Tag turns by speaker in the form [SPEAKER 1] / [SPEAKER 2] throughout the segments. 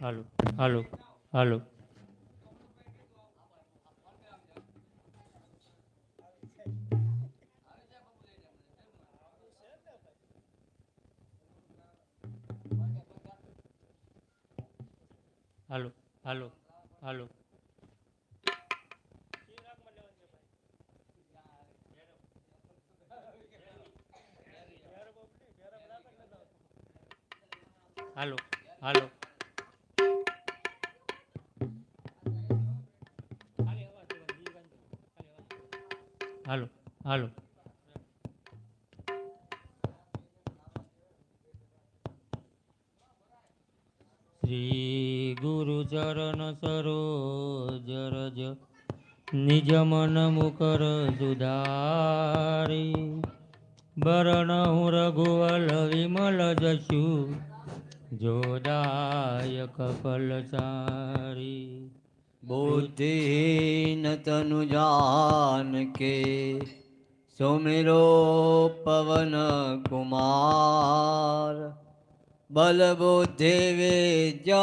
[SPEAKER 1] હાલો હાલો હાલો. શ્રી ગુરુ ચરણ સરોજ રજ, નિજ મન મુકર સુધારી. બરણ હું રઘુવલ વિમલ જશુ જોદાયક ફલસારી
[SPEAKER 2] બુદ્ધિહીન તનુ જાન કે સુમિરો પવન કુમાર. बल बुद्धि विद्या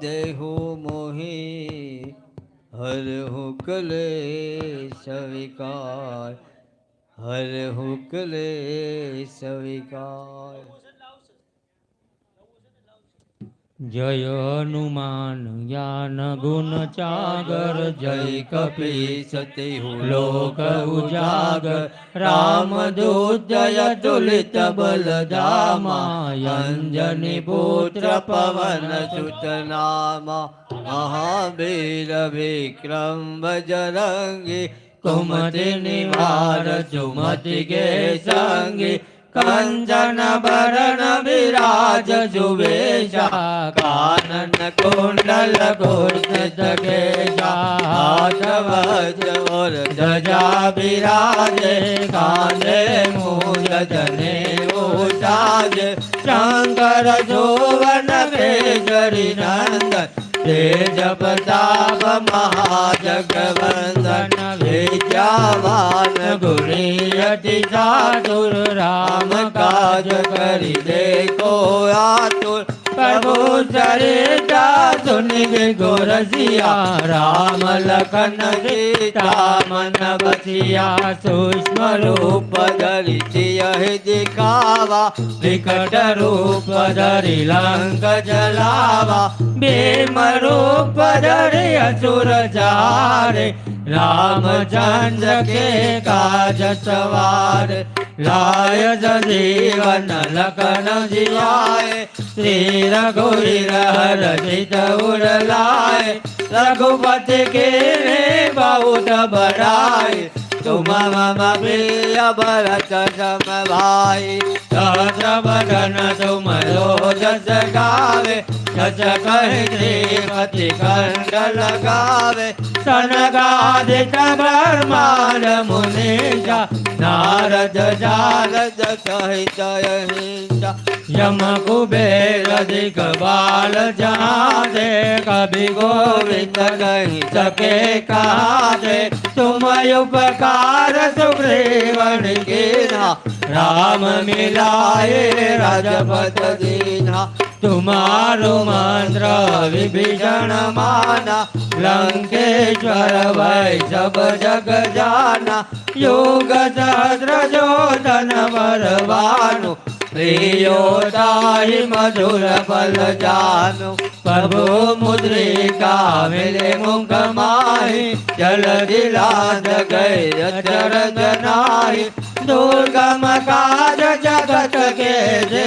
[SPEAKER 2] देहु मोहि हर हुकले स्वीकार हर हुकले स्वीकार
[SPEAKER 1] जय हनुमान
[SPEAKER 2] ज्ञान
[SPEAKER 1] गुण चागर जय कपीश तेहु लोक उजागर। राम दूत
[SPEAKER 2] जय दुलित बलदा मा यञ्जनि
[SPEAKER 1] भोत्र पवन कुमति निवार सुमति के संगी। कंजन बरन विराज जुवेशा कानन कुंडल घोषण जगेशा हाथ और ध्वजा विराजे काले मूल जने ओषाज शंकर जोवन केजरी नंदन तेज प्रताप महाजगवंदन विद्यावान ठुरी अति चातुर राम काज करी देखो आतुर ચરિતા સુનિ ગોરસિયા રામ લખન ગીતા મન બસિયા સૂક્ષ્મ રૂપ
[SPEAKER 2] ધરી સિંહ દેખાવા
[SPEAKER 1] વિકટ રૂપ ધરી લંક જલાવા ભીમ રૂપ ધરી અસુર જારે રામચંદ્ર કે કાજ સવાર લાય જીવન લખન જીવાય શ્રી રઘુવીર રચિત ઉડલાય રઘુપતિ કે રે
[SPEAKER 2] બાઉટ બરાય તુમ મમ પ્રિય ભરત
[SPEAKER 1] સમ ભાઈ સહસ્રવદન તુમ રોજ જગાવે સચ કહે શ્રીમતિ કંડ લગાવે સનગાદિત બ્રહ્માન મુનિજા નારદ
[SPEAKER 2] જારદ સહિત અહિંસા
[SPEAKER 1] યમ કુબેર દિગબાલ જાદે કભી ગોવિંદ નહીં સકે કાદે तुम उपकार सुग्रीवन के राम मिलाए राजपद दीना। તુમારું મંત્ર વિભીષણ માના લંકેશ્વર ભય જબ જગ જાના યોગ સહસ્ર જોધન વરવાનું, પ્રિયોતાહી મધુર ફલ જાનો. પ્રભુ મુદ્રિકા મિલે મુખ માહી જલ દિલાદ ગઈ અચરદ નાહી દુર્ગમ કાજ જગત કે જે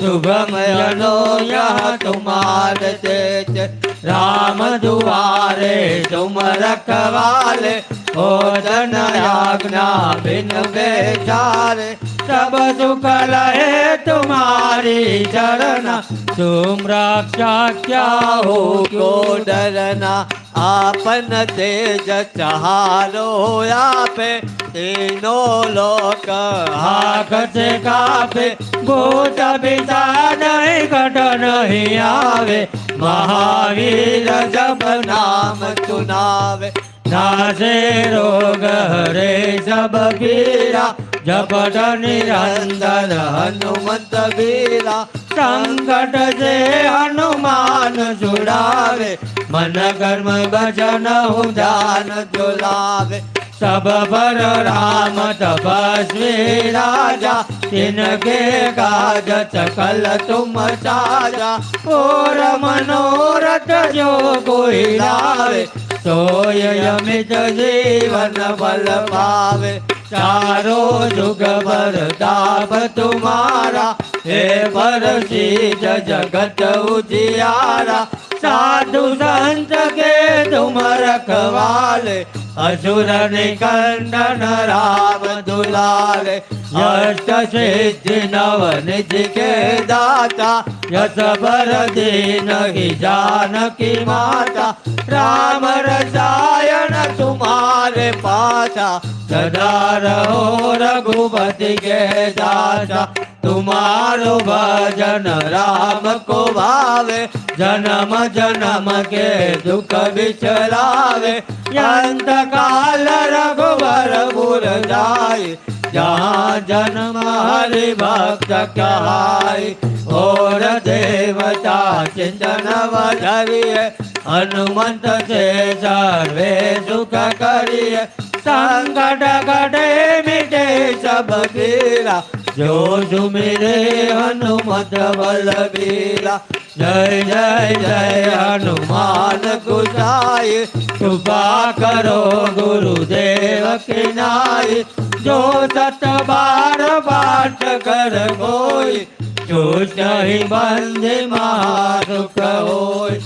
[SPEAKER 1] जेते शुभम यनो यह तुम्हार देते राम दुआरे तुम रखवाले हो जन आज्ञा बिन बेचारे सब सुख लहे तुम्हारी चरण तुम रक्षा क्या हो
[SPEAKER 2] को डरना? આપન તેજ ચહારો આપે, તેનો
[SPEAKER 1] લોક હાથ કાપે. ભૂત પિતા નહીં, ઘટ નહીં આવે. મહાવીર જબ
[SPEAKER 2] નામ સુનાવે
[SPEAKER 1] નાશે રોગ હરે જબ પીરા. જપટ નિરંતર
[SPEAKER 2] હનુમત વીરા સંકટ છે હનુમાન છોડાવે મન કર્મ ભજન હું
[SPEAKER 3] ધ્યાન ઝુલાવે
[SPEAKER 2] सब पर राम तपस्वी राजा तिनके काज सकल तुम साजा और मनोरथ जो कोई लावे सोय अमित जीवन बल पावे चारो जुग पर ताप तुम्हारा હે પરસી જગત ઉજિયારા. સાધુ સંત કે તુમ રખવાલે અસુર નિકંદન રામ દુલાલે. અષ્ટ સિદ્ધિ નવ નિધિ કે દાતા યસ પર દીન હિ જાનકી માતા. રામ રસાયણ તુમારે પાછા સદા રહો રઘુપતિ કે દાતા. तुम्हारो भजन राम को भावे, जन्म जन्म के दुख बिचरावे अंत काल रघुवर पुर जाय जहाँ जन्म हरि भक्त कहाय और देवता चिंतन वधरिए हनुमंत से सर्वे सुख करिए। संकट कटे मिटे सब पीरा જો ઝુમીરે હનુમત વલ્લભીલા જય જય જય હનુમાન ગુસાય કૃપા કરો ગુરુદેવ કિનાય જો સત બાર પાઠ કર કોઈ છૂટ નહીં બંધ મારું હોય,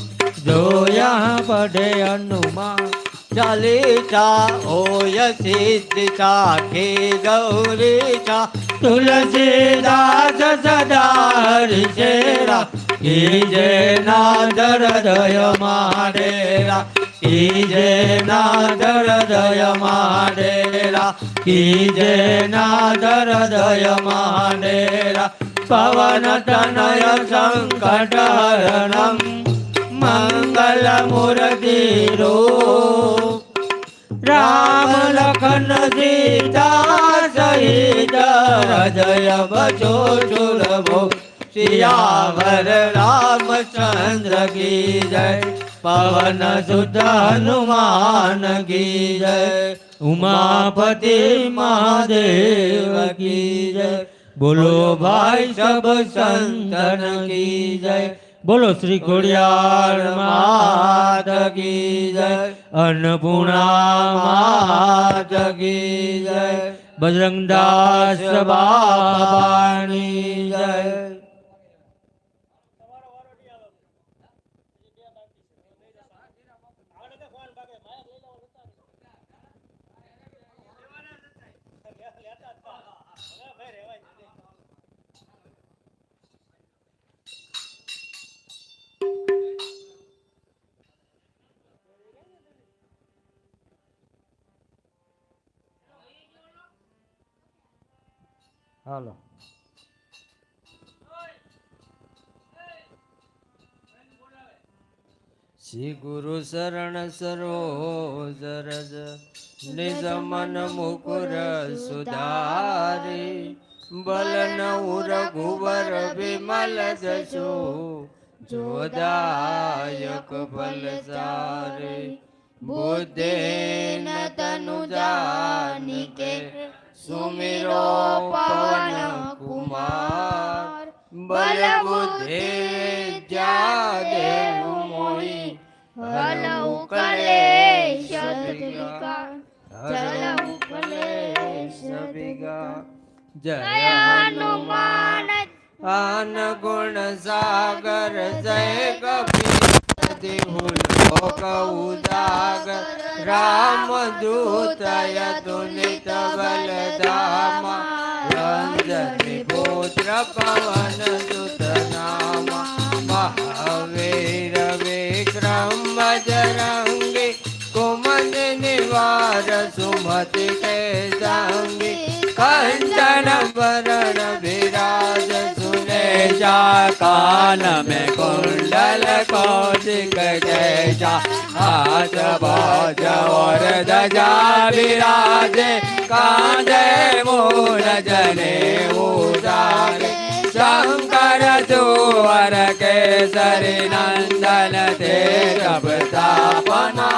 [SPEAKER 2] જો યહાં પઢે
[SPEAKER 3] હનુમાન ચલિતા હોય સિદ્ધિતા કે
[SPEAKER 2] ગૌરીતા તુલસીદાસ સદા હરિશેરા ઈજે નાદ હૃદય મારેરા ઈજે નાદ હૃદય મારેરા ઈજે નાદ હૃદય મારેરા પવન તનય સંકટ હરણમ, મંગલ મુરતી રૂપ રામ લખન સીતા સહિત હૃદય બચો સુરભો શિયાવર રામચંદ્ર કી જય. પવન સુત હનુમાન કી જય. ઉમાપતિ મહાદેવ કી જય. બોલો ભાઈ સબ સંતન કી જય. બોલો શ્રી ખોડિયાર માત કી જય અન્નપૂર્ણા માત જય બજરંગદાસ બાબાની જય. હાલો.
[SPEAKER 3] શ્રી ગુરુ શરણ સરોજ રજ, નિજ મન મુકુર સુધારી બલન રઘુવર વિમલ જશો જોદાયક બલ સારે. બુદ્ધે તનુ જાની કે સુમિરો કુમાર બલ બુદ્ધે વિદ્યા દેવ મોહી
[SPEAKER 4] હલઉ કલેશ ધરિકા ચલઉ કલેશ
[SPEAKER 3] સબિગા
[SPEAKER 4] જય
[SPEAKER 3] જય
[SPEAKER 4] હનુમાન
[SPEAKER 3] આન ગુણ સાગર જય કપિ લોક ઉજાગર રામ દૂતય તુલિત બલધામા રંજની પુત્ર પવન સુત નામા મહાવીર વિક્રમ બજરંગી કુમદ નિવાર સુમતિ કે સંગી कंचन वरण विराज सुनेशा कान में कुंडल कौशिक जैसा हाथ बाज और दजा विराजे कांधे मोर जने उजागे शंकर जोवर के सर नंदन ते सब तापना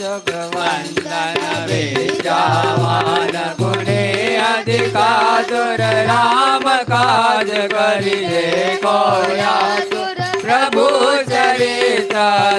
[SPEAKER 3] जगवंदन विद्यावान गुण ગુણે અધિકાતુર રામ કાજ કરી દે કોયા પ્રભુ ચરિત્ર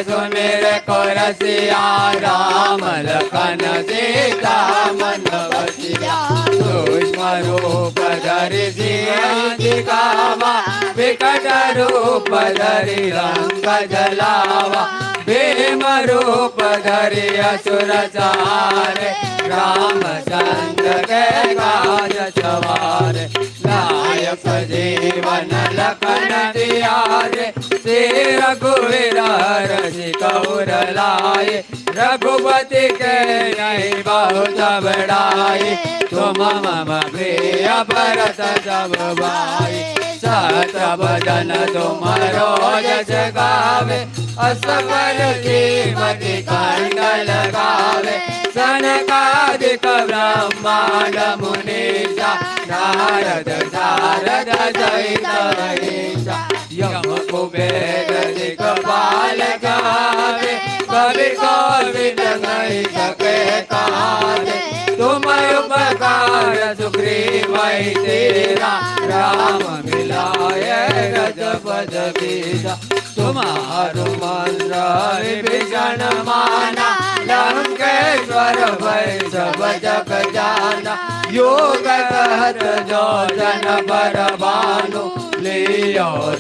[SPEAKER 3] સુમિર કોરસિયા, રામ લખન સીતા મન વસિયા. દોષ મારો પધારી દિયાવા વિકટ રૂપ ધરી રંગ જલાવા ભીમ રૂપ ધરી અસુર ચારે રામચંદ્ર કે કાજ સવારે નાયક જીવન લખન દિયારે શ્રી રઘુવીર હરષિ કૌર લાય રઘુપતિ કે નહીં બહુ તબડાય मम प्रिय भरत जब भाई सत भजन तुम रोज जगावे असफल कीमति कंड लगावे सनकादिक ब्रह्मांड मुनीषा नारद शारद सहित ईशा યમ કુબેર દિક પાલ ગાવે કવિ ગોવિંદ નહીં શકે કાલે તુમ ઉપકાર સુગ્રીવ તેરા રામ મિલાય રજપદ બીજા તુમારું મંત્ર ભીષણ માના લંકેશ્વર ભય સબ જાના યોગ જો જન પર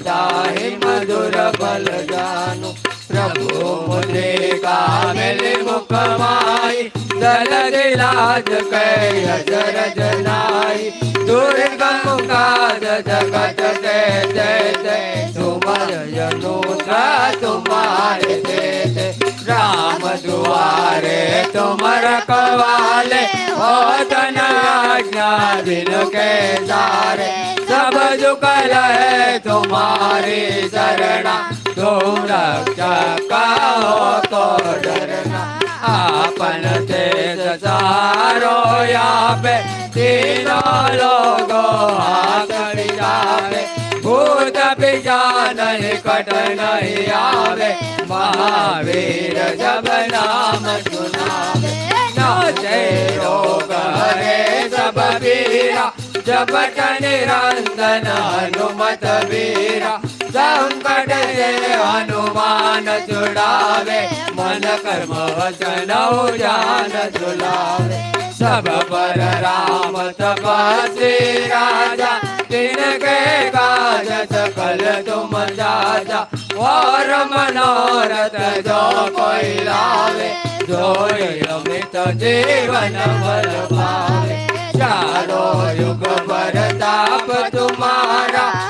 [SPEAKER 3] ताहि मधुर बल जानु प्रभु मुझे का मिली मुख माई दल दिलाज कई अजर जनाई दुर्गम काज जगत के जय जय तुमर यनुद्रा तुम्हारे जय રામ દુઆરે તુમ રખવાલે હો તન આજ્ઞા દિન કે સારે સબ જુકલ હે તુમારી શરણા તુમ રક્ષકા હો તો ડરના. આપન તેજ સારો આપે તીનો લોગો આ કરી ભૂત પિજા નહીં, કટ નહીં આવે. મહાવીર જબ નામ સુનાવે. નાચે રોગ હરે સબ વીરા જપટ નિરંજન હનુમત વીરા. સંકટ રે હનુમાન ચુડાવે, મન કર્મ વચન જ્ઞાન ઝુલાવે सब पर राम तपस्वी राजा तिनके काज सकल तुम जाजा और मनोरथ जो कोई लावे जो अमित जीवन बल पावे चारों युग पर ताप तुम्हारा है पर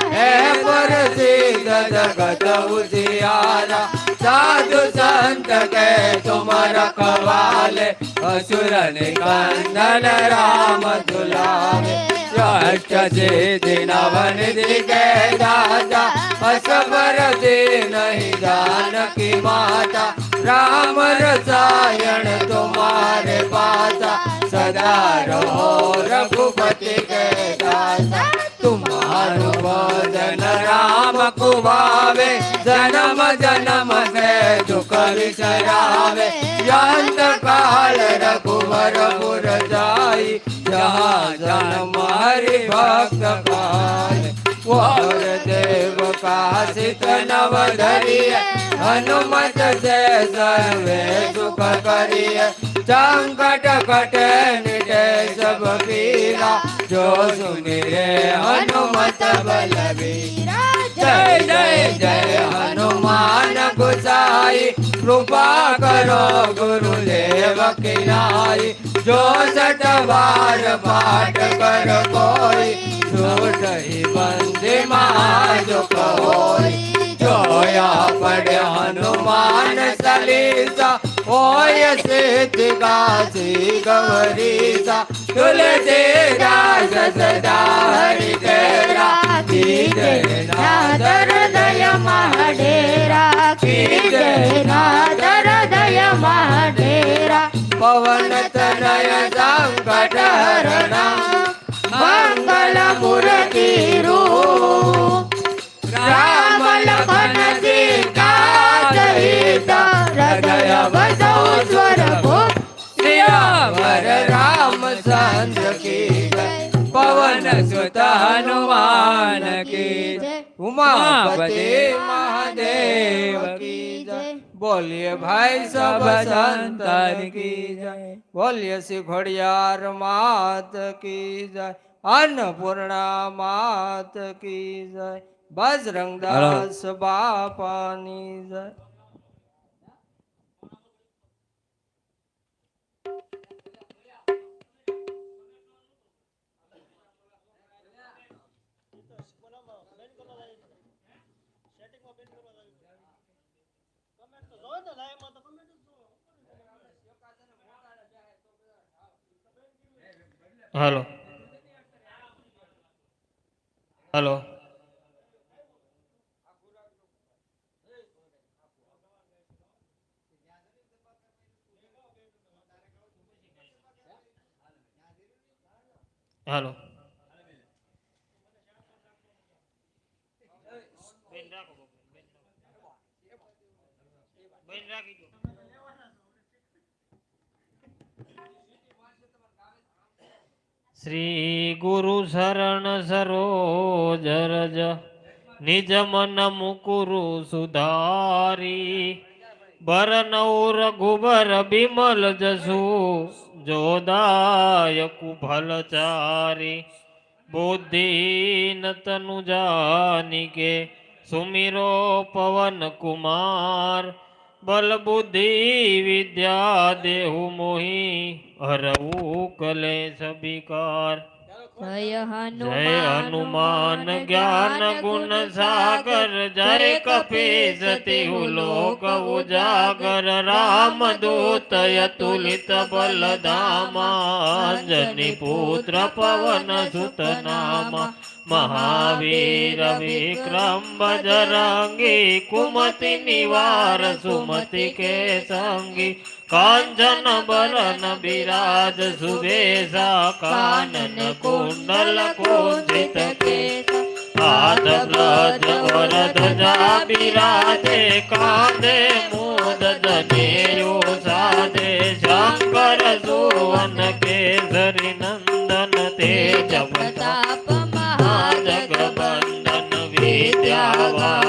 [SPEAKER 3] सिद्ध जगत उजियारा साधु संत के तुम रखवाले असुर निकंदन राम दुलारे। यक्ष से दिनवन दिखे दादा असबर दे नहीं जान की माता। राम रसायन तुम्हारे पासा सदा रहो रघुपति के दादा તુમારું ભજન રામ કુવાવે જન્મ જન્મ સે દુઃખ વિચરાવે અંત કાલ રઘુવર પુર જાય જહા જન્મ હરિ ભક્ત કાય વર દેવ પ્રકાશિત નવ ધરીએ હનુમત છે સર્વે સુખ કરીએ. સંકટ કટે નિટે સબ પીરા, જો સુનિરે હનુમત બલવીરા. જય જય જય, હનુમાન ગુસાઈ, કૃપા કરો ગુરુદેવ કિનારી જો સટવાર પાઠ કર કોઈ છોટહી બંદી માં કોઈ જોયા પડે હનુમાન સલીસા હોય
[SPEAKER 4] સિદ્ધ કાશી ગૌરીસા તુલસી દાસ સદા હરિ
[SPEAKER 3] पवन तनय संकट हरणा
[SPEAKER 4] मंगल मुरती राम लखन सीता सहित हृदय बसौ स्वर भूप श्री
[SPEAKER 3] राम राम चंद्र की પવન સુત હનુમાન કી ઉમાપતિ મહાદેવ કી જય. બોલીએ ભાઈ સબ સંતન કી જય. બોલીએ શ્રી ઘોડિયાર માત કી જય. અન્નપૂર્ણા માત કી જય. બજરંગદાસ બાપાની જય.
[SPEAKER 5] હાલો. હાલો. હાલો. શ્રી ગુરુ શરણ સરોજ રજ નિજ મન મુકુરુ સુધારી બરનૌ રઘુબર બિમલ જસુ જોદાયકુ ફલચારી બુદ્ધિ તનુ જાનિકે સુમિરો પવન કુમાર બલ બુદ્ધિ વિદ્યા દેહુ મોહી હરવું કલેશ વિકાર
[SPEAKER 4] જય
[SPEAKER 5] જય હનુમાન જ્ઞાન ગુણ સાગર જય કપીશ તિહુ લોક ઉજાગર રામ દૂત યતુલિત બલ અંજની પુત્ર પવન સુત નામ મહાવીર વિક્રમ બજરંગી કુમતિ નિવાર સુમતિ કે સંગી કાંચન બરન બિરાજ સુબેસા કાનન કુંડલ કુંજિત કેસ હાથ બ્રજ વરધજા બિરાજે કાંદે મોદ જનેયો સાધે. શંકર સુવન કેસરી નંદન તે.
[SPEAKER 4] જપતાપ
[SPEAKER 5] જગબંધન વિદ્યાવાન ગુણી અતિ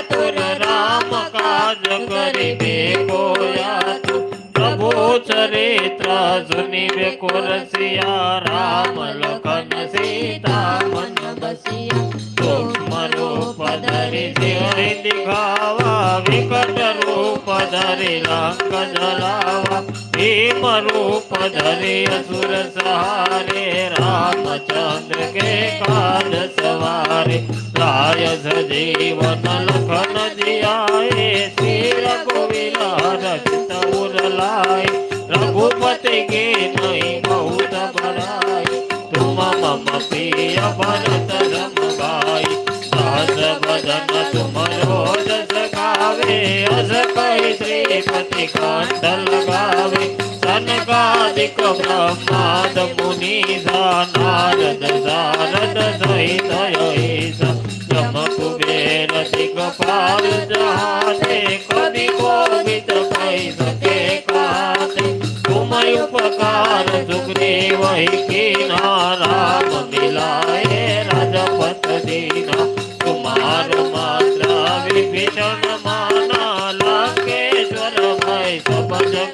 [SPEAKER 5] ચાતુર રામ કાજ કરીબે કોયાતુ પ્રભુ ચરિત્ર સુનિબે કોરસિયા રામ લખન સીતા મન
[SPEAKER 4] બસિયા
[SPEAKER 5] સૂક્ષ્મ રૂપ ધરી સિંહ દિખાવા, વિકટ રૂપ ધરી લંક જલાવા ભીમ રૂપ ધરે અસુર સહારે, રામચંદ્ર કે કાલ સવારે લાય સજીવન લખન દિયાએ શ્રી રઘુવીલા રચિત ઉરલાય રઘુપતિ કે નહીં બહુત ભરાય. તુમ મમ પ્રિય ભરત રમભાઈ સહજ વદન તુમ રોજ रोज गावे अस कई श्रीपति कंठ लगावे सनकादिक मुनीसा नारद कुबेर कवि कोविद कई सके काते तुम उपकार मिलाए राजपत दीना। कुमार मात्रा Baba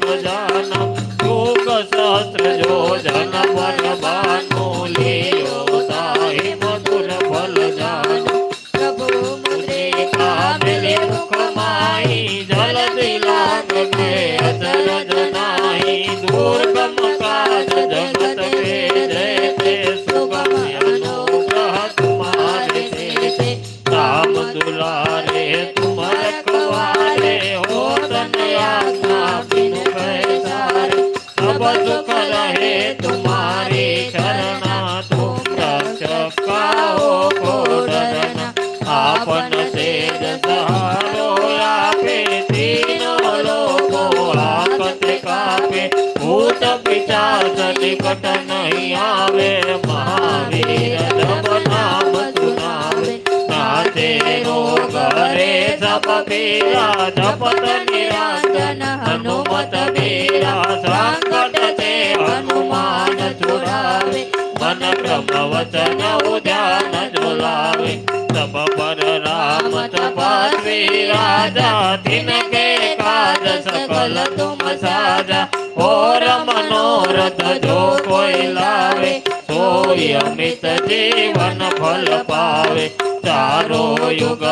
[SPEAKER 5] નિકટ નહીં આવે મહાવીર ધમ નામ સુનાવે નાથે રોગ રે ધપ પીરા ધપત નિરાંજન હનુમત પીરા સંકટ તે હનુમાન છુડાવે મન બ્રહ્મ વચન ઉદ્યાન ઝુલાવે તપ પર રામ તપસ્વી રાજા તિન કાજ સકલ તુમ સાજા. ઓર મનોરથ જો કોઈ લાવે સોય અમિત જીવન ફલ પાવે. ચારો યુગ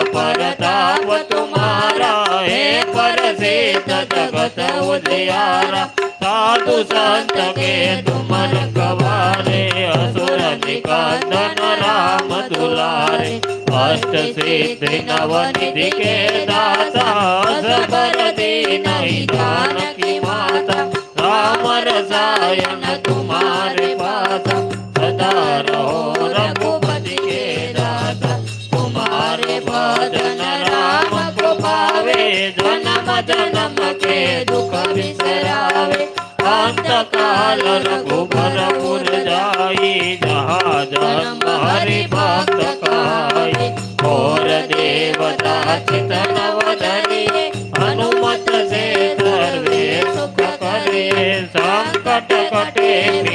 [SPEAKER 5] हमारा है पर से तदगत उदयारा, साधु संत के तुमर गवारे असुर निकंदन राम दुलारे, अष्ट सिद्धि नव निधि के दाता सबर दीन जानकी माता, राम रसायन तुम्हारे पाता, सदा रहो रघु ધનમ ધનમ કે દુઃખ વિસરાવે અંતકાલ રઘુબર પુર જાઈ જહાજમ હરિ ભક્ત કાય ઘોર દેવતા ચિતન વદની હનુમત સે સર્વે સુખ કરે સંકટ કટે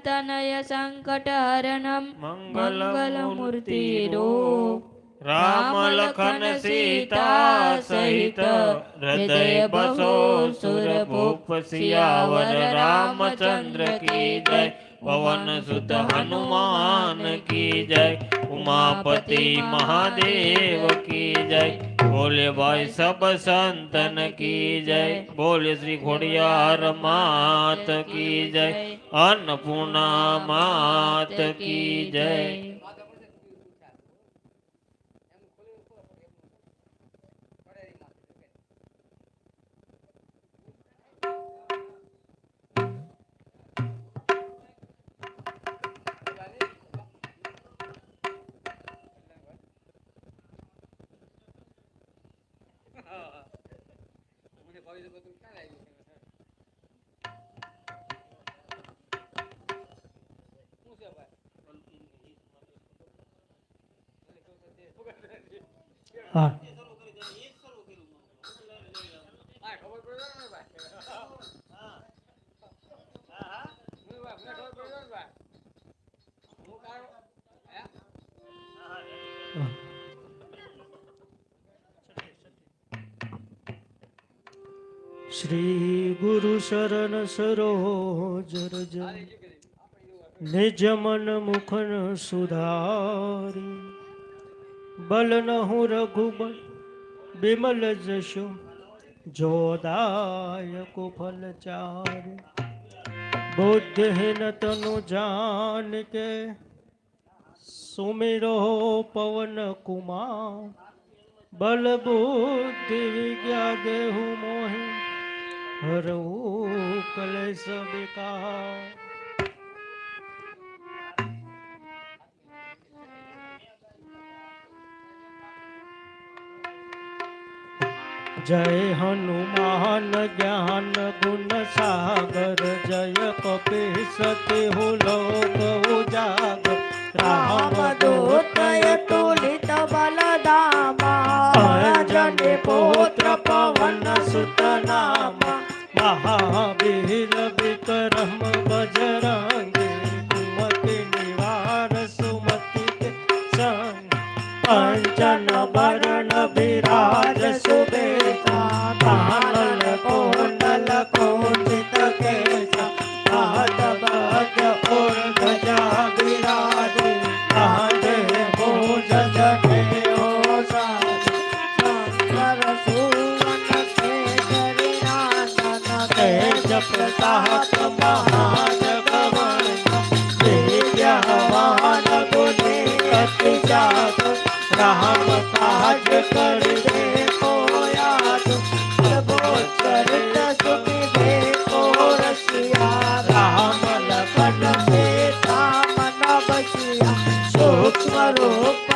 [SPEAKER 6] પવન તનય સંકટ હરણમ
[SPEAKER 5] મંગલમૂર્તિ રૂપ રામ લખન સીતા સહિત હૃદય બસો સુર ભૂપ સિયાવર રામચંદ્ર કી જય પવન સુત હનુમાન કી જય ઉમાપતિ મહાદેવ કી જય બોલે ભાઈ સબ સંતન કી જય બોલે શ્રી ખોડિયાર માત કી જય અન્નપૂર્ણા માત કી જય
[SPEAKER 7] હા ગુરુ શરણ સરોજ રજ નિજ મન મુખન સુધારી બલ નહુ રઘુબલ બિમલ જશો જોદાયક ફલ ચાર બુદ્ધિહીન તનુ જાન કે સુમિરો પવન કુમાર બલ બુદ્ધિ વિદ્યા દેહુ મોહી હરવું કલેશ વિકાર જય હનુમાન જ્ઞાન ગુણ સાગર જય કપીસતિ હુ લોક ઉજાગ રામ દૂતય
[SPEAKER 8] તુલિત બલદામા
[SPEAKER 7] અંજની પુત્ર પવન સુત મહાવીર વિક્રમ બજરંગી
[SPEAKER 8] করো